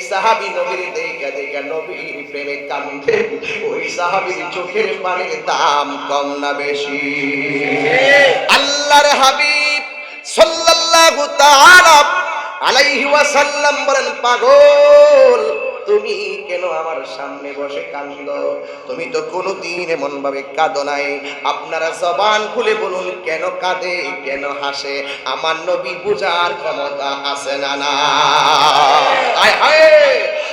সাহাবি নবীর দেখা দেখা নবীর প্রেমে কান্দে ওই সাহাবির চোখের পানির দাম কম না বেশি। আল্লাহর হাবিব সাল্লাল্লাহু তাআলা আলাইহি ওয়াসাল্লাম বলেন, পাগল তুমি কেন আমার সামনে বসে কান্দ? তুমি তো কোনোদিন এমন ভাবে কাঁদো নাই। আপনারা জবান খুলে বলুন, কেন কাঁদে, কেন হাসে? আমার নবী বুঝার ক্ষমতা আছে না না? আয় হায়!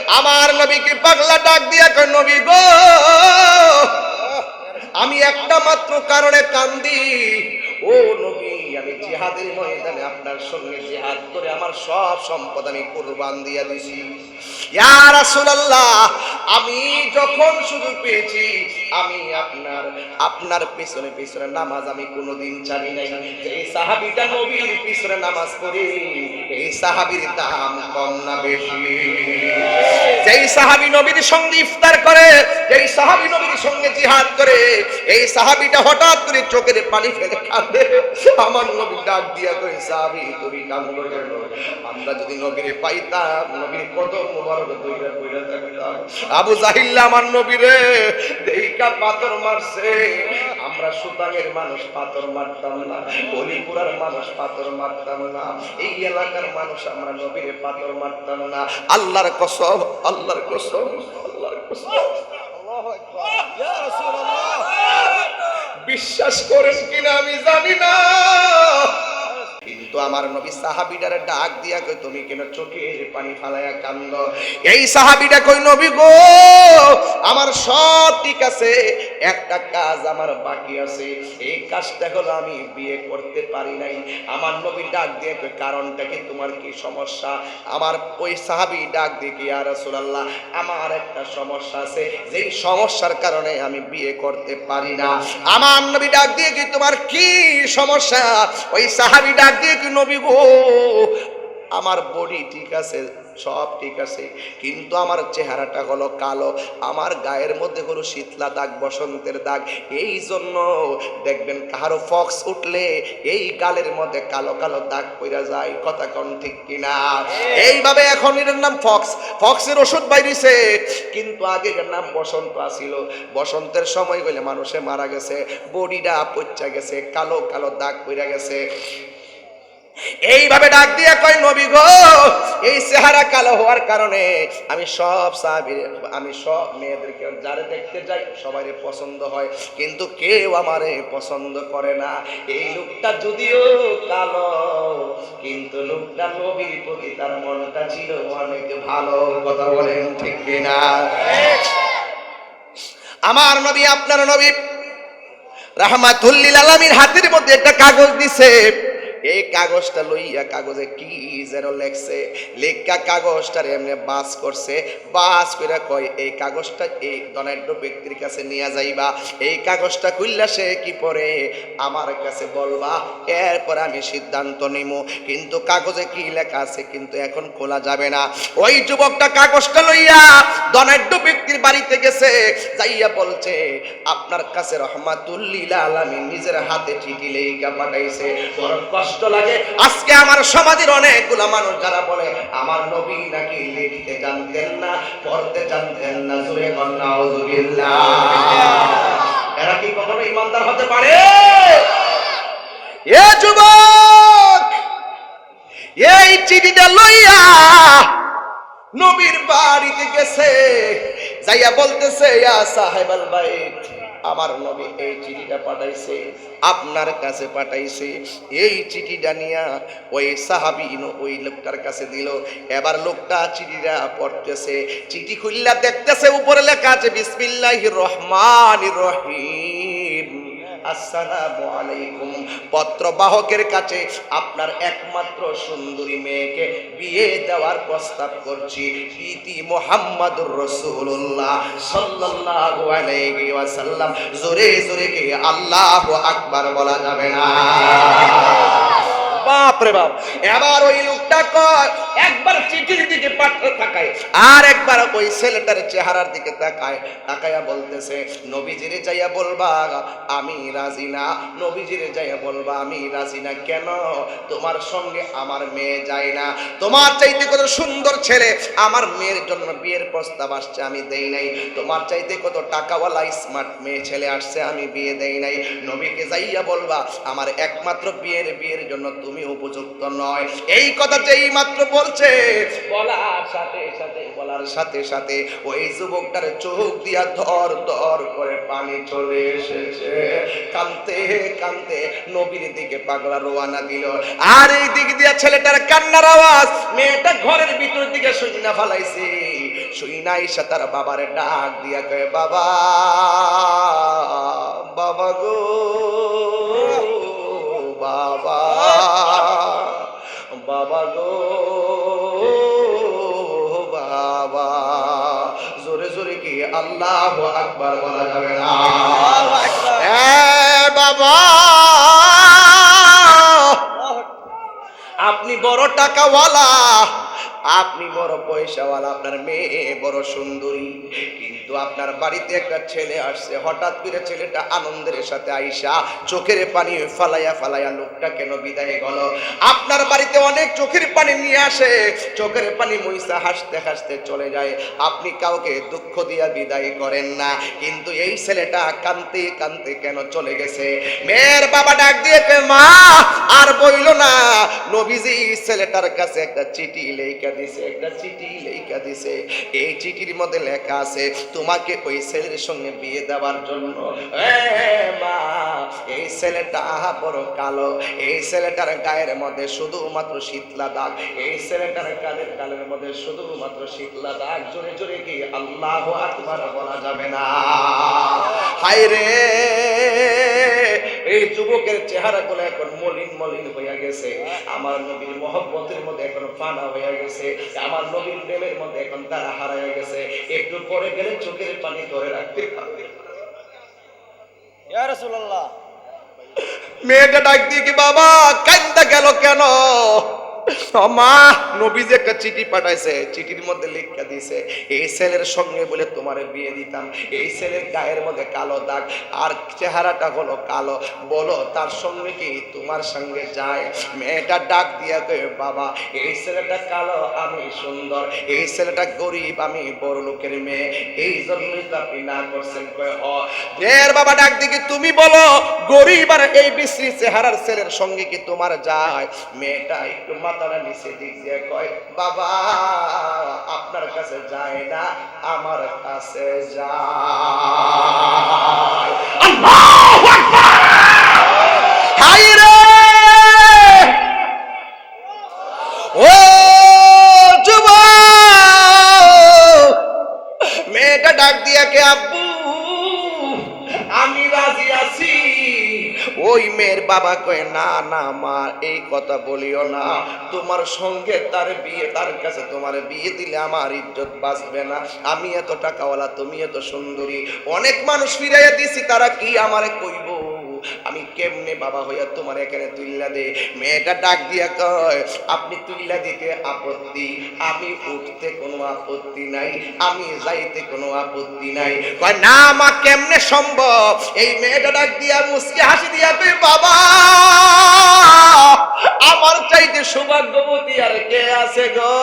আমার নবীকে পাগলা ডাক দিয়া কয়, নবী গো, আমি একটা মাত্র কারণে কান্দি। ও নবী, আমি জিহাদের ময়দানে আপনার সঙ্গে জিহাদ করে আমার সব সম্পদ আমি কুরবান দিয়া দিছি। ইয়া রাসূলুল্লাহ আমি যখন সুযোগ পেয়েছি, আমি আপনার আপনার পিছনে পিছনে নামাজ আমি কোনোদিন জানি নাই। এই সাহাবীটা নবীর পিছনে নামাজ পড়ে, এই সাহাবীর দাম কম না বেশি। যেই সাহাবী নবীর সঙ্গে ইফতার করে যেই সাহাবী নবীর সঙ্গে জিহাদ করে, এই সাহাবীটা হঠাৎ করে চোখের পানি ফেলে কাঁদে। আমার নবী ডাক দিয়া কই সাহাবী, তুমি কাঁদো কেন? আমরা যদি নবীরে পাইতাম, নবীর কত মুবারক কইরা কইরা থাকতাম। আবু জাহিল্লা আমার নবীরে দেইকা পাথর মারছে। আমরা সুতাঙের মানুষ পাথর মারতাম না। বলিপুরার মানুষ পাথর মারতাম না। এই এলাকার মানুষ আমরা নবীরে পাথর মারতাম না। আল্লাহর কসম আল্লাহর কসম আল্লাহর কসম। বিশ্বাস করেন কিনা আমি জানি না। কিন্তু আমার নবী সাহাবিটারে ডাক দিয়া কই তুমি কেন চোখের পানি ফালায়া কান্দ? এই সাহাবিটা কই নবী গো, আমার সব ঠিক আছে, একটা কাজ আমার বাকি আছে। এই কাজটা হলো আমি বিয়ে করতে পারি নাই। আমার নবী ডাক দিয়ে কই কারণটা কি তোমার কি সমস্যা? আমার ওই সাহাবি ডাক দিয়ে কি আর রাসূলুল্লাহ, আমার একটা সমস্যা আছে। যেই সমস্যার কারণে আমি বিয়ে করতে পারি না। আমার নবী ডাক দিয়ে কি তোমার কি সমস্যা? ওই সাহাবি ডাক দিয়ে কি নবী গো? আমার বডি ঠিক আছে, সব ঠিক আছে, কিন্তু আমার চেহারাটা হলো কালো, আমার গায়ের মধ্যে হলো শীতলা দাগ, বসন্তের দাগ। এই জন্য দেখবেন কারও ফক্স উঠলে এই গালের মধ্যে কালো কালো দাগ পইরা যায়, কথা কোন ঠিক কিনা? এইভাবে এখন এর নাম ফক্স, ফক্সের ওষুধ বাইরিছে। কিন্তু আগের নাম বসন্ত আসিল। বসন্তের সময় হইলে মানুষে মারা গেছে, বডিটা পচা গেছে, কালো কালো দাগ পইরা গেছে। এইভাবে ডাক দিয়ে কয়, নবী গো, এই চেহারা কালো হওয়ার কারণে আমি সব সাহাবি আমি সব মেয়েদেরকে যারা দেখতে যাই সবাই পছন্দ হয়, কিন্তু কেউ আমারে পছন্দ করে না। এই লোকটা যদিও কালো, কিন্তু লোকটা নবীর প্রতি তার মনটা ছিল অনেক ভালো। কথা বলেন ঠিক কিনা? আমার নবী, আপনার নবী রাহমাতুল্লিল আলামির হাতের মধ্যে একটা কাগজ দিছে। এই কাগজটা লইয়া কাগজে কি যেন লেখছে? লেখা কাগজটার এমনি বাস করছে। বাস করে কয়, এই কাগজটা এই দনাঢ্য ব্যক্তির কাছে নিয়ে যাইবা। এই কাগজটা খুললা সে কি পরে? আমার কাছে বলবা, এরপর আমি সিদ্ধান্ত নিমু। কিন্তু কাগজে কি লেখা আছে কিন্তু এখন খোলা যাবে না। ওই যুবকটা কাগজটা লইয়া দনাঢ্য ব্যক্তির বাড়িতে গেছে। যাইয়া বলছে, আপনার কাছে রহমাতুল্লিল আলামিন নিজের হাতে চিঠি লেখা পাঠাইছে। বড় কষ্ট লাগে। আজকে আমার সমাজের অনেকগুলা মানুষ যারা বলে, আমার নবী নাকি লিখতে জানতেন না, পড়তে জানতেন না জুড়ে কন্যা এরা কি কখনো ইমানদার হতে পারে? এ যুবক, এই চিঠিটা লইয়া নবীর বাড়িতে গেছে, যাইয়া বলতেছে, ইয়া সাহেবাল বাইত আমার নবী এই চিঠিটা পাঠাইছে, আপনার কাছে পাঠাইছে। এই চিঠিটা নিয়া ওই সাহাবিন ওই লোকটার কাছে দিল। এবার লোকটা চিঠিটা পড়তেছে, চিঠি খুললা দেখতেছে, উপরে লেখা আছে বিসমিল্লাহ রহমান রহিম। আসসালামু আলাইকুম। পত্র বাহকের কাছে আপনার একমাত্র সুন্দরী মেয়েকে বিয়ে দেওয়ার প্রস্তাব করছি ইতি মোহাম্মদুর রসুল্লাহ সাল্লাল্লাহু আলাইহি ওয়াসাল্লাম। জোরে জোরে কে আল্লাহ আকবার বলা যাবে না। বাপ রে বাপ। এবার ওই লোকটা কয় একবার চিঠির দিকে পাঠতে তাকায়। আর একবার ওই ছেলেটার চেহারার দিকে তাকায়, তাকায়া বলতেছে, নবীজিরে যাইয়া বলবা, আমি রাজি না। নবীজিরে যাইয়া বলবা, আমি রাজি না কেন? তোমার সঙ্গে আমার মেয়ে যায় না। তোমার চাইতে কত সুন্দর ছেলে, আমার মেয়ের জন্য বিয়ের প্রস্তাব আসছে, আমি দেই নাই। তোমার চাইতে কত টাকাওয়ালা স্মার্ট মেয়ে ছেলে আসছে, আমি বিয়ে দেই নাই। নবীকে যাইয়া বলবা, আমার একমাত্র বিয়ের বিয়ের জন্য তুমি উপযুক্ত নয়। এই কথা যেই মাত্র বলছে, বলার সাথে সাথে, বলার সাথে সাথে ওই যুবকটার চোখ দিয়া ধর ধর করে পানি চলে এসেছে। কানতে কানতে নবীর দিকে পাগলা রোয়ানা দিল। আর এই দিক দিয়া ছেলেটার কান্নার আওয়াজ, মেয়েটা ঘরের ভিতর দিকে শুইনা ফালাইছে। শুইনা এসে তার বাবারে ডাক দিয়া কয়ে, বাবা বাবা গো, বাবা বাবা গো আল্লাহ আকবার বলা যাবে না। বাবা! আপনি বড় টাকাওয়ালা। আপনি বড় পয়সাওয়ালা, আপনার মেয়ে বড় সুন্দরী। কিন্তু আপনার বাড়িতে একটা ছেলে আসছে, হঠাৎ করে ছেলেটা আনন্দের সাথে আইসা চোখের পানি ফালাইয়া ফালাইয়া লোকটা কেন বিদায় গেল? আপনার বাড়িতে অনেক চোখের পানি নিয়ে আসে। চোখের পানি মইসা হাসতে হাসতে চলে যায়। আপনি কাউকে দুঃখ দিয়া বিদায় করেন না। কিন্তু এই ছেলেটা কানতে কানতে কেন চলে গেছে? মেয়ের বাবা ডাক দিয়ে মা, আর বইল না। নবীজি ছেলেটার কাছে একটা চিঠি লেখা দিছে একটা চিঠি লেখা দিছে এই চিঠির মধ্যে লেখা আছে, তোমাকে ওই ছেলের সঙ্গে বিয়ে দেওয়ার জন্য। মা, এই ছেলেটা বড় কালো। এই ছেলেটার গায়ের মধ্যে শুধুমাত্র শীতলা দাগ। এই ছেলেটার কালের কালের মধ্যে শুধুমাত্র শীতলা দাগ। জোরে জোরে কি আল্লাহ আকবার বলা যাবে না? হায় রে! এই যুবকের চেহারা গুলো এখন মলিন মলিন হইয়া গেছে। আমার নবীর মহব্বতের মধ্যে এখন ফানা হইয়া গেছে। আমার নবীর প্রেমের মধ্যে এখন তারা হারাইয়া গেছে। একটু পরে গেলে চোখের পানি ধরে রাখতে পারবে। মেয়েটা ডাক দিয়ে কি বাবা কান্দা গেল কেন? মা নবী যে একটা চিঠি পাঠাইছে, চিঠির মধ্যে লেখা দিছে এই ছেলের সঙ্গে বলে তোমার বিয়ে দিতাম। এই ছেলের গায়ের মধ্যে কালো দাগ, আর চেহারাটা হলো কালো। বলো, তার সঙ্গে কি তোমার সঙ্গে যায়? মেয়েটা ডাক দিয়া কয়ে, বাবা, এই ছেলেটা কালো, আমি সুন্দর। এই ছেলেটা গরিব, আমি বড় লোকের মেয়ে। এই জন্যই আপনি না করছেন। কয়ে বাবা ডাক দিকে তুমি বলো, গরিব আর এই বিশ্রী চেহারার ছেলের সঙ্গে কি তোমার যায়? মেয়েটা একটু মাথাটা নিচে দিক দিয়ে কয়, বাবা, আপনার কাছে যায় না, আমার কাছে যায়! ও যুবক! মেয়েটা ডাক দিয়া কে আব্বু? ওই মেয়ের বাবা কয়ে, না না মা, এই কথা বলিও না। তোমার সঙ্গে তার বিয়ে, তার কাছে তোমার বিয়ে দিলে আমার ইজ্জত বাঁচবে না। আমি এত টাকাওয়ালা, তুমি এত সুন্দরী। অনেক মানুষ ফিরাইয়া দিছি, তারা কি আমারে কইব? আমি কেমনে বাবা হইয়া তোমার এখানে তুইলা দে? মেয়েটা ডাক দিয়া কয়, আপনি তুইলা দিতে আপত্তি। আমি উঠতে কোনো আপত্তি নাই, আমি যাইতে কোনো আপত্তি নাই। কয়, না মা, কেমনে সম্ভব? এই মেয়েটা ডাক দিয়া মুসকে হাসি দিয়া কয়, বাবা, আমার চাইতে সৌভাগ্যবতী আর কে আছে গো?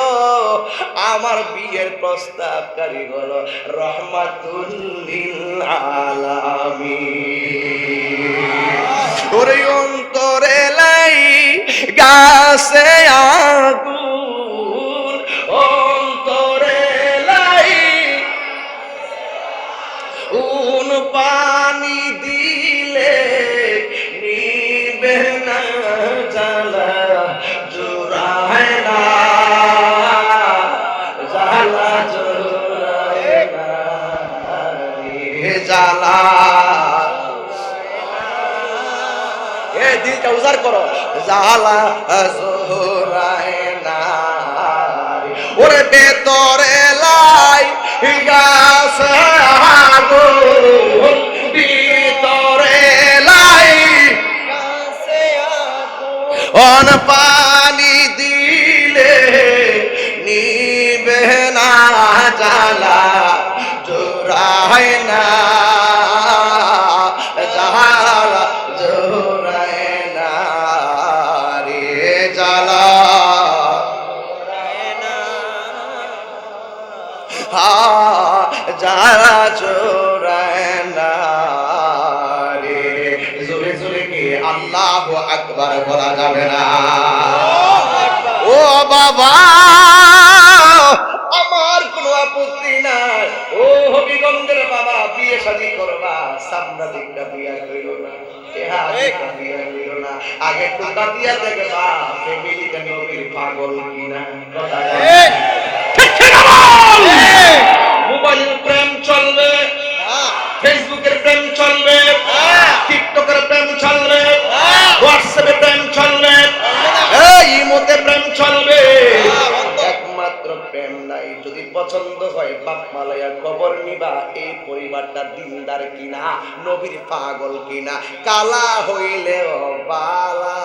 আমার বিয়ের প্রস্তাবকারী হলো রহমাতুল্লিল আলামিন। ওরে অন্তরে লাই গাছে আগুন অন্তরে লাই। উন পানি দিলে জ্বালা জোরায় না ওরে বেতরে লাই গাছ ভিতরে লাই। অন পানি দিলে নিবে না জ্বালা জোরায় না করবা সামনা দিকটা বিয়া না, চেহারা দিকটা বিয়া না। আগে টুকা দিয়া দেখবা ফ্যামিলিটা নবীর পাগল কিনা? কিনা, নবীর পাগল কিনা, কালা হইলেও বালা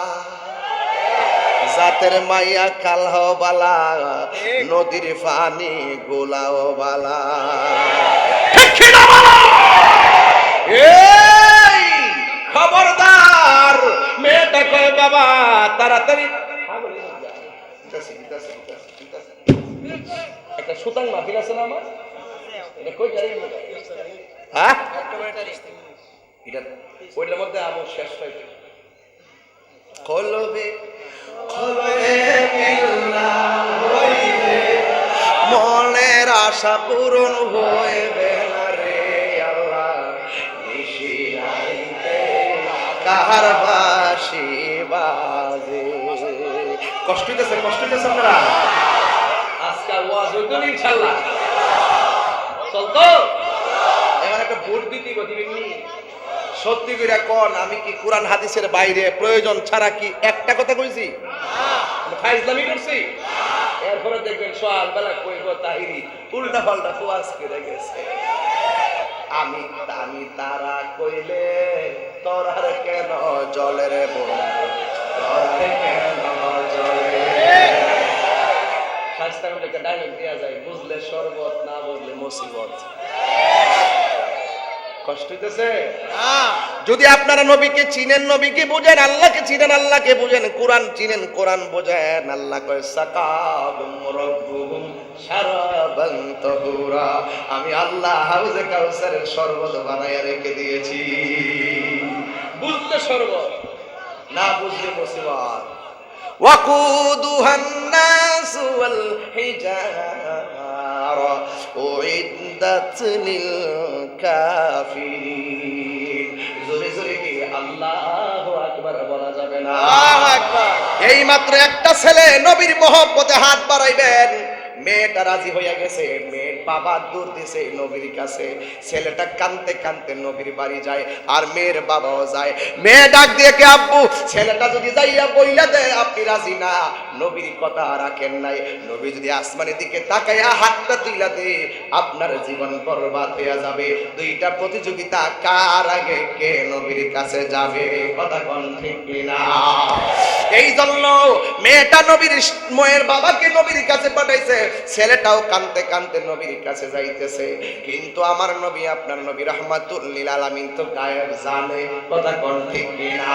জাতের মাইয়া কালহ বালা, নদীর পানি গোলাও বালা খবরদার, মেয়েটা কয়, বাবা, তাড়াতাড়ি। একটা সুতাং মাফিল আছে না আমার। হ্যাঁ? এটা ওইটার মধ্যে আমার শেষ হয়েছে। কলবে কলবে হইবে মনের আশা পূরণ হইবে না রে আল্লাহ। নিশি রাইতে কাহার বাসি বাজে। কষ্ট হইতেছে কষ্ট হইতেছে আপনারা। আজকাল ওয়াজ হইতো না ইনশাল্লাহ। চলতো? এবার একটা ভোট দিতে দিবেন সত্যি করে কোন, আমি কি কোরআন হাদিসের বাইরে প্রয়োজন ছাড়া কি একটা কথা কইছি? ফাইজলামি করছি। এরপরে দেখবেন সোয়াল বেলা কইব তাহিরি, উল্টা পাল্টা ফুয়াজ করে গেছে। আমি আমি তারা কইলে তোরার কেন জলের বন্ধু? তোরার কেন জলে করলে একটা ডায়লগ দেওয়া যায় বুঝলে শরবত না বুঝলে মুসিবত। কষ্ট হইতেছে? যদি আপনারা নবীকে চিনেন নবীকে বুঝেন আল্লাহকে চিনেন আল্লাহকে বুঝেন কোরআন চিনেন কোরআন বোঝেন আল্লাহ কয় সাকাবুম রব্বুহুম শারাবান তাহুরা। আমি আল্লাহ হাউজে কাউসারের শরবত বানায়া রেখে দিয়েছি। বুঝলে শরবত? না বুঝলে মুসিবত। وقودها الناس والحجارة أعدت للكافرين জোরে জোরে কি আল্লাহু আকবার বলা যাবে না আল্লাহু আকবার। এই মাত্র একটা ছেলে নবীর মহব্বতে হাত বাড়াইবেন মেয়েটা রাজি হইয়া গেছে মেয়ের বাবা দূর দিছে নবীর কাছে। ছেলেটা কানতে কানতে নবীর বাড়ি যায় আর মেয়ের বাবাও যায়। মেয়ে ডাক দিয়ে কে, আব্বু, ছেলেটা যদি যাইয়া বইলা দেয়, আপনি রাজি না? নবীর কথা রাখেন নাই। নবী যদি আসমানের দিকে তাকাইয়া হাতটা তুইলা দে, আপনার জীবন বরবাদ হইয়া যাবে। দুইটা প্রতিযোগিতা কার আগে কে নবীর কাছে যাবে? কথা কোন ঠিক কিনা? এই জন্য মেয়েটা নবীর, মেয়ের বাবাকে নবীর কাছে পাঠাইছে। ছেলেটাও কানতে কানতে নবীর কাছে যাইতেছে। কিন্তু আমার নবী, আপনার নবী রহমাতুল্লিল আলামিন তো গায়েব জানে। কথা কোন ঠিক না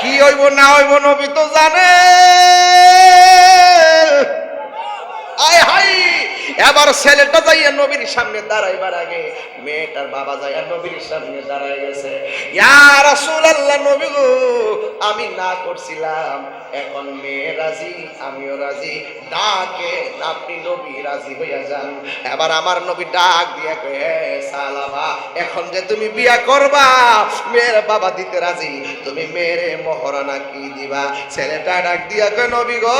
কি হইব, না হইব নবী তো জানে। আয় হাই এবার ছেলেটা যাইয়া নবীর সামনে দাঁড়াইবার আগে মেয়েটার বাবা যাইয়া নবীর সামনে দাঁড়াই গেছে। ইয়া রাসূলুল্লাহ নবী আমি না করছিলাম। এখন মেয়ে রাজি আমিও রাজি। ডাকে আপনি নবী রাজি হইয়া যান। এবার আমার নবী ডাক দিয়া কয়ে "হে সালাবা এখন যে তুমি বিয়া করবা মেয়ের বাবা দিতে রাজি? তুমি মেয়েরে মহারানা কি দিবা? ছেলেটা ডাক দিয়া কয় নবী গো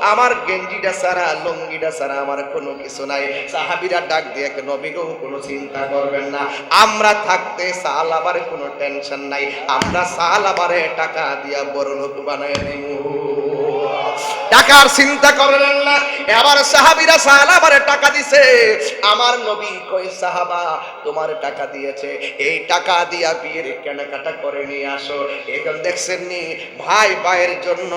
আমার গেঞ্জিটা সারা লুঙ্গিটা সারা আমার কোনো কিছু নাই। সাহাবিরা ডাক দিয়া কয়, নবী গো কোনো চিন্তা করবেন না। আমরা থাকতে সাল আবার কোনো টেনশন নাই। আমরা সাল আবারে টাকা দিয়া বড় লোক বানায় টাকার চিন্তা করলেন না। এবার সাহাবিরা সাহাবারে টাকা দিছে। আমার নবী কই সাহাবা, তোমার টাকা দিয়েছে। এই টাকা দিয়া বিয়ের কেনাকাটা করে নিয়ে আসো। এখন দেখছেন নি, ভাই ভাইয়ের জন্য,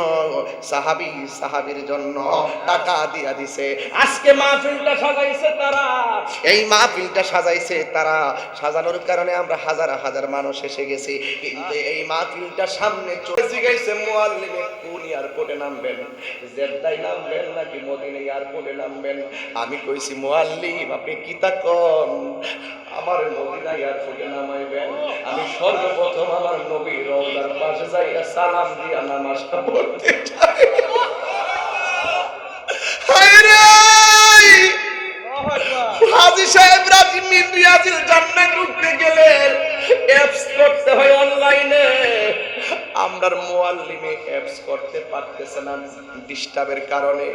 সাহাবি সাহাবির জন্য টাকা দিয়া দিছে। আজকে মাহফিলটা সাজাইছে তারা। এই মাহফিলটা সাজাইছে তারা। সাজানোর কারণে আমরা হাজার হাজার মানুষ এসে গেছি। কিন্তু এই মাহফিলটা সামনে চলে গেছে। মোয়াল্লিমে কোন এয়ারপোর্টে নামবেন? জেদ্দাই নামবেন নাকি মদিনা এয়ারপোর্টে নামবেন? আমি কইছি মোয়াল্লিম আপনি কি তা কন? আমার মদিনা এয়ারপোর্টে নামাইবেন। আমি সর্বপ্রথম আমার নবীর রওজার পাশে যাইয়া সালাম দিয়া নামাজটা পড়তে চাই হাজি সাহেব রাজি মিন জান্নাত ঢুকতে গেলে অ্যাপস করতে হয় অনলাইনে আমরার মোয়াল্লিমে অ্যাপস করতে পারতেছে না ডিস্টার্বের কারণে।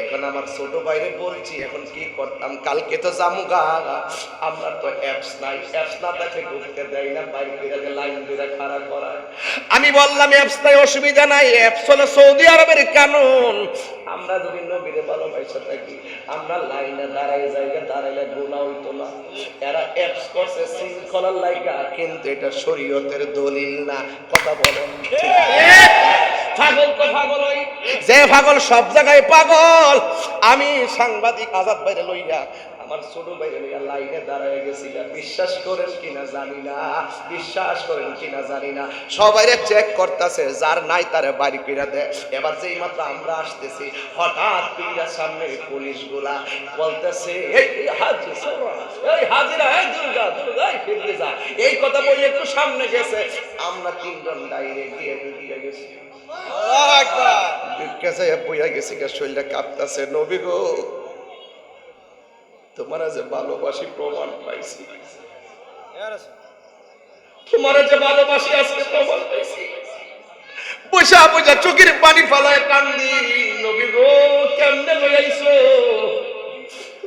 এখন আমার ছোট ভাইরে বলছি, এখন কি করতাম? কালকে তো জামুগা আমরা তো অ্যাপস নাই। অ্যাপস না থাকলে ঢুকতে দেয় না, বাইরে বেরাতে লাইন দিয়ে খারাপ করায়। আমি বললাম অ্যাপস নাই, অসুবিধা নাই। অ্যাপস হলো সৌদি আরবের কানুন। আমরা যদি নবীরে ভালোবাসা থাকি আমরা লাইনে দাঁড়াই জায়গা দাঁড়াইলে গোনা হইতো না। এরা অ্যাপস করছে শৃঙ্খলার লাইগা কিন্তু এটা শরীয়তের দলিল না। কথা বলেন যে পাগল সব জায়গায় পাগল। আমি সাংবাদিক আজাদ বাইরে লইয়া আমার ছোট লইয়া লাইনে দাঁড়ায় গেছি বিশ্বাস করেন কিনা জানি না বিশ্বাস করেন কিনা জানি না। সবাইরে চেক করতেছে যার নাই তারে বাড়ি পিড়া দেয় এবার যেই মাত্র আমরা আসতেছি হঠাৎ পিড়ার সামনে পুলিশগুলা বলতেছে এই এই হাজি এই হাজিরা এই দুর্গা দুর্গা যা। এই কথা বলে একটু সামনে গেছে। আমরা তিনজন ডাইরেক্ট দিয়ে ঢুকিয়ে গেছি। আল্লাহু আকবার। বিকাশে বইয়া গেছি গা শরীরটা কাঁপতাছে নবী গো তোমার যে ভালোবাসি প্রমাণ পাইছি। তোমার যে ভালোবাসি আজকে প্রমাণ পাইছি। পয়সা পয়সা চোখের পানি ফালায় কান্দি। নবী গো কেমনে লইয়াইছো?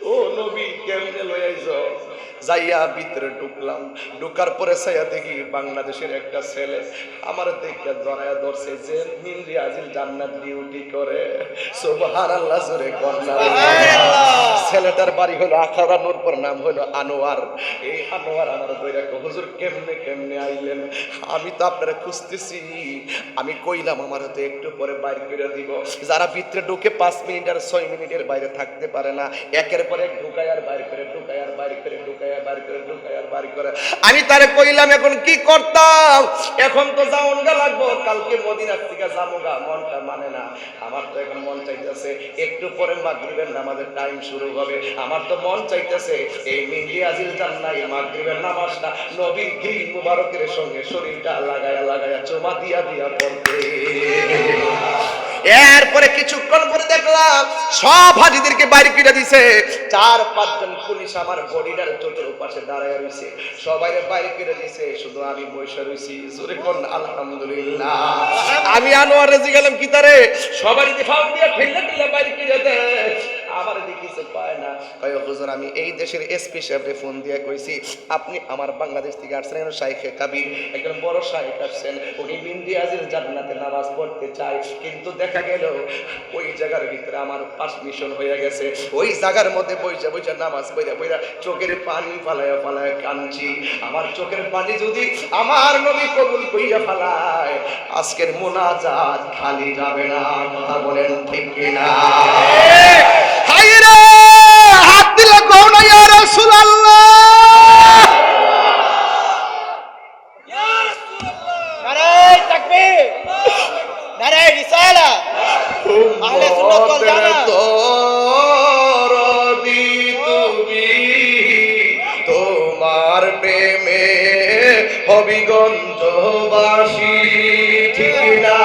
ও নবী কেমনে লইয়াইছো? যাইয়া ভিতরে ঢুকলাম। ঢুকার পরে সাইয়া দেখি বাংলাদেশের একটা ছেলে আমার দেখে জড়ায়া ধরছে যে হিন্দি আজিল জান্নাত ডিউটি করে। সুবহান আল্লাহ জোরে কন্যা ছেলেটার বাড়ি হলো আখাউড়া নূরপুর নাম হলো আনোয়ার। এই আনোয়ার আমার বইরা হুজুর কেমনে কেমনে আইলেন? আমি তো আপনারা খুঁজতেছি। আমি কইলাম আমার হয়তো একটু পরে বাইর করে দিব। যারা ভিতরে ঢুকে পাঁচ মিনিট আর ছয় মিনিটের বাইরে থাকতে পারে না একের পরে ঢুকায় আর বাইর করে ঢুকায় আর বাইর করে আমি তারে কইলাম, এখন কি করতাম? এখন তো যাওন গা লাগবো। কালকে মদিনার থেকে যাব গা মনটা মানে না। আমার তো এখন মন চাইতেছে, একটু পরে মাগরিবের নামাজের টাইম শুরু হবে। আমার তো মন চাইতেছে, এই মিন্দি আজিল জান্নাই মাগরিবের নামাজটা নবীর গ্রিল মুবারকের সঙ্গে শরীরটা লাগায়া লাগায়া, চোমা দিয়া দিয়া পড়তে। এরপরে কিছুক্ষণ পরে দেখলাম সব হাজিদেরকে বাইরে কিনে দিছে। চার পাঁচজন পুলিশ আমার বডিটার চোটের পাশে দাঁড়ায় রয়েছে সবাই বাইরে কিনে দিছে, শুধু আমি বসে রয়েছি জোরে কোন, আলহামদুলিল্লাহ। আমি আনোয়ার রেজি গেলাম কি তারে? ফাউল দিয়ে ঠেলে বাইরে কিনে দেয়। পায় না। কয়, হুজুর, আমি এই দেশের এসপি সাহেবরে ফোন দিয়ে কইছি, আপনি আমার বাংলাদেশ থেকে আসছেন, একজন কাবির, একজন বড় শাইখ আসছেন। উনি বিন্দি আজির জান্নাতে নামাজ পড়তে কিন্তু দেখা গেল ওই জায়গার ভিতরে আমার পারমিশন হয়ে গেছে। ওই জায়গার মধ্যে নামাজ চোখের পানি ফালায়া ফালায়া কাঁদছি। আমার চোখের পানি যদি আমার নবী কবুল কইয়া ফালায়, আজকের মোনাজাত খালি যাবে না, কথা বলেন ঠিক কিনা? হায়রে হাত দিলে কোন ইয়া রাসূলুল্লাহ। নারায়ে তাকবীর নারায়ে রিসালা। আহলে সুন্নাত ওয়াল জামাত। হবিগঞ্জবাসী ঠিক না?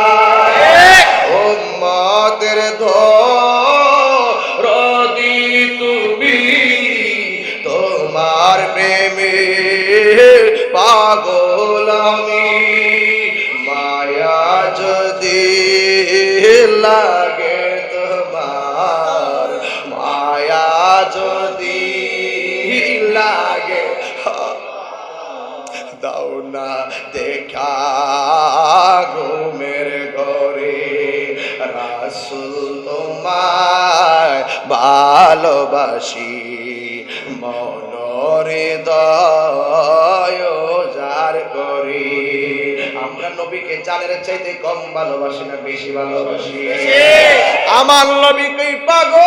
দয় যার আমরা নবীকে জানের চাইতে কম ভালোবাসি না, বেশি ভালোবাসি। আমার পাগল?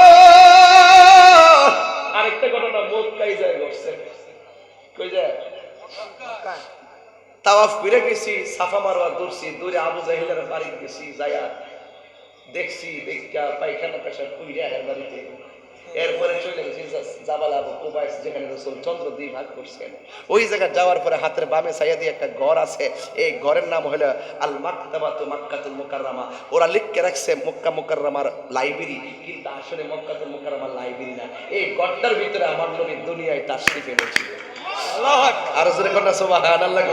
আরেকটা ঘটনা মুখ মক্কাই যায় বসছে কই যায়? ফিরে গেছি, সাফা মারওয়া দূরছি দূরে আবু জাহিলের বাড়ি গেছি, যাইয়া দেখছি দেখা পায়খানা পেশা কুইরে বাড়িতে। এরপরে চলে জাবাল আবু কুবাইস যেখানে রসুল চন্দ্র দুই ভাগ করছেন। ওই জায়গায় যাওয়ার পরে হাতের বামে সাইয়া দিয়ে একটা ঘর আছে। এই ঘরের নাম হলো আল মাক্তাবাতু মাক্কাতুল মুকাররামা। ওরা লিখকে রাখছে মক্কা মুকাররামার লাইব্রেরি কিন্তু আসলে মক্কাতুল মুকাররামার লাইব্রেরি না। এই ঘরটার ভিতরে আমার নবী দুনিয়ায় তাশরিফ এনেছিল আল্লাহু আকবার। আর জোরে কন্যা সুবহানাল্লাহ।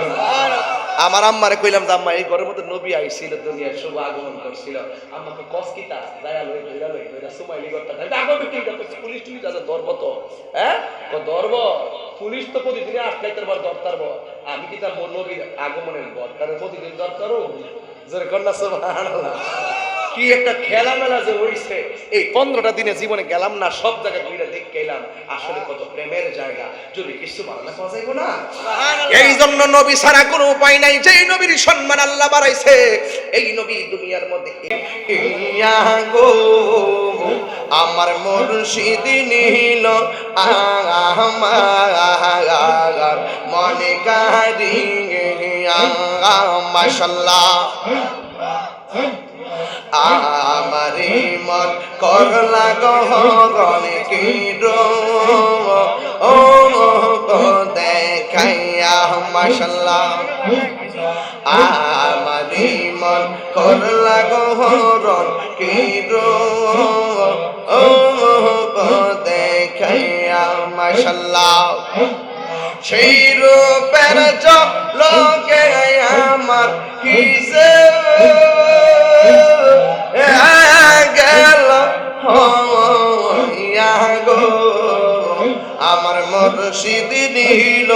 আমার আম্মারে কইলাম যে আম্মা, এই ঘরের মধ্যে নবী আইছিল দুনিয়ার শুভ আগমন করছিল। আম্মাকে কস কিতা যায়া লই, ধইরা লই, ধইরা করতে তাই আগো বিক্রি করতে পুলিশ টুলিশ আছে, ধরব তো। হ্যাঁ? তো ধরব। পুলিশ তো প্রতিদিন আসলে তোর দরকার আমি কি তার নবীর আগমনের দরকারে প্রতিদিন দরকারও জোরে কন্যা, সুবহানাল্লাহ। কি একটা খেলা মেলা যে হইছে। এই পনেরোটা দিনে জীবনে গেলাম না সব জায়গায় ঘুরে দেখ গেলাম আসলে কত প্রেমের জায়গা। যদি কিছু বাংলা পাওয়া যাইব না? এই জন্য নবী ছাড়া কোনো উপায় নাই যেই নবীর সম্মান আল্লাহ বাড়াইছে এই নবী দুনিয়ার মধ্যে গো আমার মুর্শিদ নীল আমার মনে কারি মাশাল্লাহ আমারে মন করলা গহরণ কি ও দেখাইয়া মাশাল্লাহ। আমারে মন করলা গহরণ কি ও দেখাইয়া মাশাল্লাহ। সেই রূপের লোকে আমার কিসে? গেল গো। আমার মুর্শিদ নীল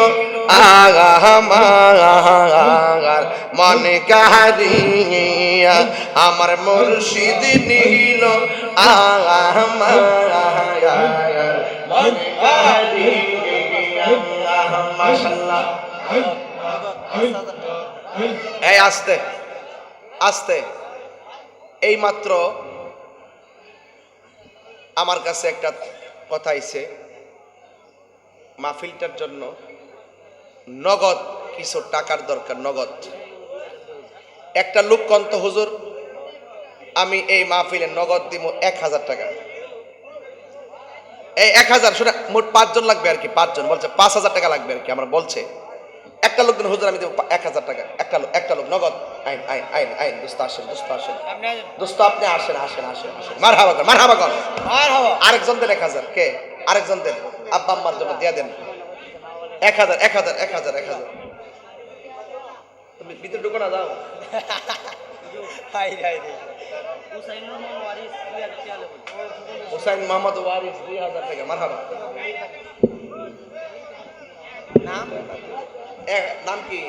আমার মনে কারিয়া আমার মুর্শিদ নীল আমার মনে কারিয়া মাশাআল্লাহ। এই আস্তে আস্তে। এই মাত্র আমার কাছে একটা কথা আইছে। মাহফিলটার জন্য নগদ কিছু টাকার দরকার নগদ। একটা লোক কন্ত হুজুর আমি এই মাহফিলে নগদ দিব এক হাজার টাকা। এক হাজার শোনা মোট পাঁচজন লাগবে আর কি পাঁচজন বলছে পাঁচ হাজার টাকা লাগবে আর কি আমরা বলছে। একটা লোক হুজুর আমি দেবো এক হাজার টাকা। একটা লোক একটা লোক নগদ আইন আইন আইন আইন দোস্ত আসেন দোস্ত আসেন। দোস্ত আপনি আসেন আসেন আসেন আসেন। মার হাবা মার হাবা কর আরেকজন দেন এক হাজার কে? আরেকজন দেন। আব্বা আম্মার জন্য দিয়ে দেন। এক হাজার এক হাজার এক হাজার এক হাজার। তুমি ভিতরে ঢুকো না যাও। হাই হাই রে হুসাইন মোহাম্মদ ওয়ারিস দুই হাজার টাকা মারহাবা। নাম? নাম কি?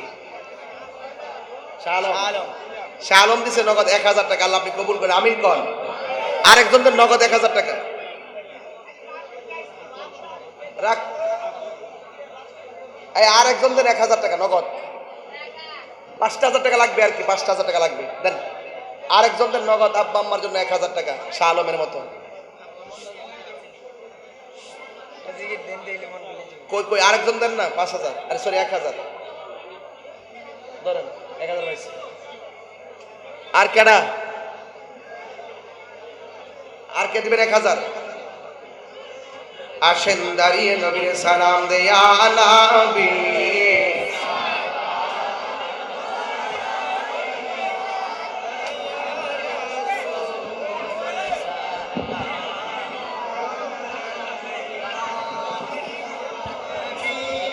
শাহ আলম দিছে নগদ এক হাজার টাকা আল্লাহ আপনি কবুল করেন। আমিন কন। আরেকজনদের নগদ এক হাজার টাকা। রাখ। এই আরেকজনদের এক হাজার টাকা নগদ। পাঁচটা হাজার টাকা লাগবে আর কি, পাঁচটা হাজার টাকা লাগবে। দেন, আরেকজনদের নগদ আব্বা আম্মার জন্য এক হাজার টাকা শাহ আলমের মতো। কই কই, আরেকজন দেন না, পাঁচ হাজার। আরে সরি এক হাজার। ধরেন, এক হাজার আর কেডা আর কে দিবেন এক হাজার? আসেন দাঁড়িয়ে নবীর সালাম দেয়া নবী